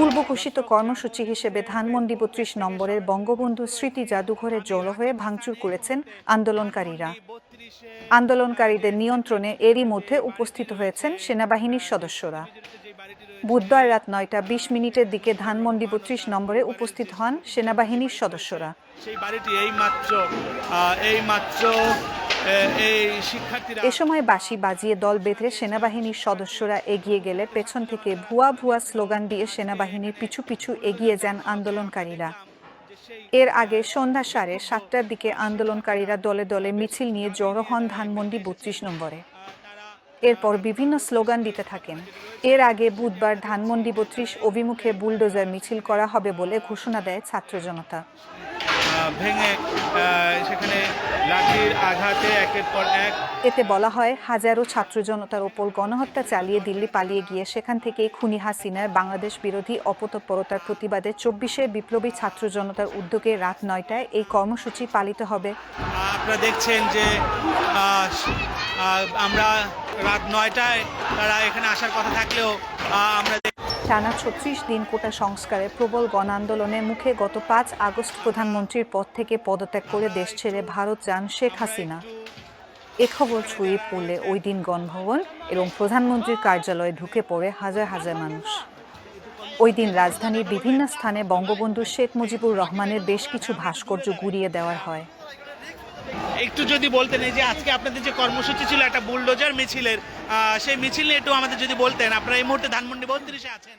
পূর্ব ঘোষিত কর্মসূচি হিসেবে ধানমন্ডি বত্রিশ নম্বরের বঙ্গবন্ধু স্মৃতি জাদুঘরে জড়ো হয়ে ভাঙচুর করেছেন আন্দোলনকারীরা। আন্দোলনকারীদের নিয়ন্ত্রণে এরই মধ্যে উপস্থিত হয়েছেন সেনাবাহিনীর সদস্যরা। বুধবার রাত নয়টা বিশ মিনিটের দিকে ধানমন্ডি বত্রিশ নম্বরে উপস্থিত হন সেনাবাহিনীর সদস্যরা। সেই বাড়িটি এই মাত্র এই মাত্র এ সময় বাঁশি বাজিয়ে দল বেঁধে সেনাবাহিনীর সদস্যরা এগিয়ে গেলে পেছন থেকে ভুয়া ভুয়া স্লোগান দিয়ে সেনাবাহিনীর পিছু পিছু এগিয়ে যান আন্দোলনকারীরা। এর আগে সন্ধ্যা সাড়ে সাতটার দিকে আন্দোলনকারীরা দলে দলে মিছিল নিয়ে জড়ো হন ধানমন্ডি বত্রিশ নম্বরে। এরপর বিভিন্ন স্লোগান দিতে থাকেন। এর আগে বুধবার ধানমন্ডি বত্রিশ অভিমুখে বুলডোজার মিছিল করা হবে বলে ঘোষণা দেয় ছাত্র জনতা। ভেঙে আঘাতে একের পর এক। এতে বলা হয় হাজারো ছাত্র জনতার ওপর গণহত্যা চালিয়ে দিল্লি পালিয়ে গিয়ে সেখান থেকে খুনি হাসিনার বাংলাদেশ বিরোধী অপতৎপরতার প্রতিবাদে চব্বিশে বিপ্লবী ছাত্র জনতার উদ্যোগে রাত নয়টায় এই কর্মসূচি পালিত হবে। আপনারা দেখছেন যে আমরা রাত নয়টায় তারা এখানে আসার কথা থাকলেও আমরা টানা ছত্রিশ দিন কোটা সংস্কারের প্রবল গণ আন্দোলনের মুখে গত পাঁচ আগস্ট প্রধানমন্ত্রীর পদ থেকে পদত্যাগ করে দেশ ছেড়ে ভারত যান শেখ হাসিনা। এ খবর ছড়িয়ে পড়লে ওই দিন গণভবন এবং প্রধানমন্ত্রীর কার্যালয়ে ঢুকে পড়ে হাজার হাজার মানুষ। ওই দিন রাজধানীর বিভিন্ন স্থানে বঙ্গবন্ধু শেখ মুজিবুর রহমানের বেশ কিছু ভাস্কর্য গুড়িয়ে দেওয়া হয়। একটু যদি বলতেন, এই যে আজকে আপনাদের যে কর্মসূচি ছিল, একটা বুলডোজার মিছিলের সেই মিছিল নিয়ে একটু আমাদের যদি বলতেন, আপনারা এই মুহূর্তে ধানমন্ডি বত্রিশে আছেন।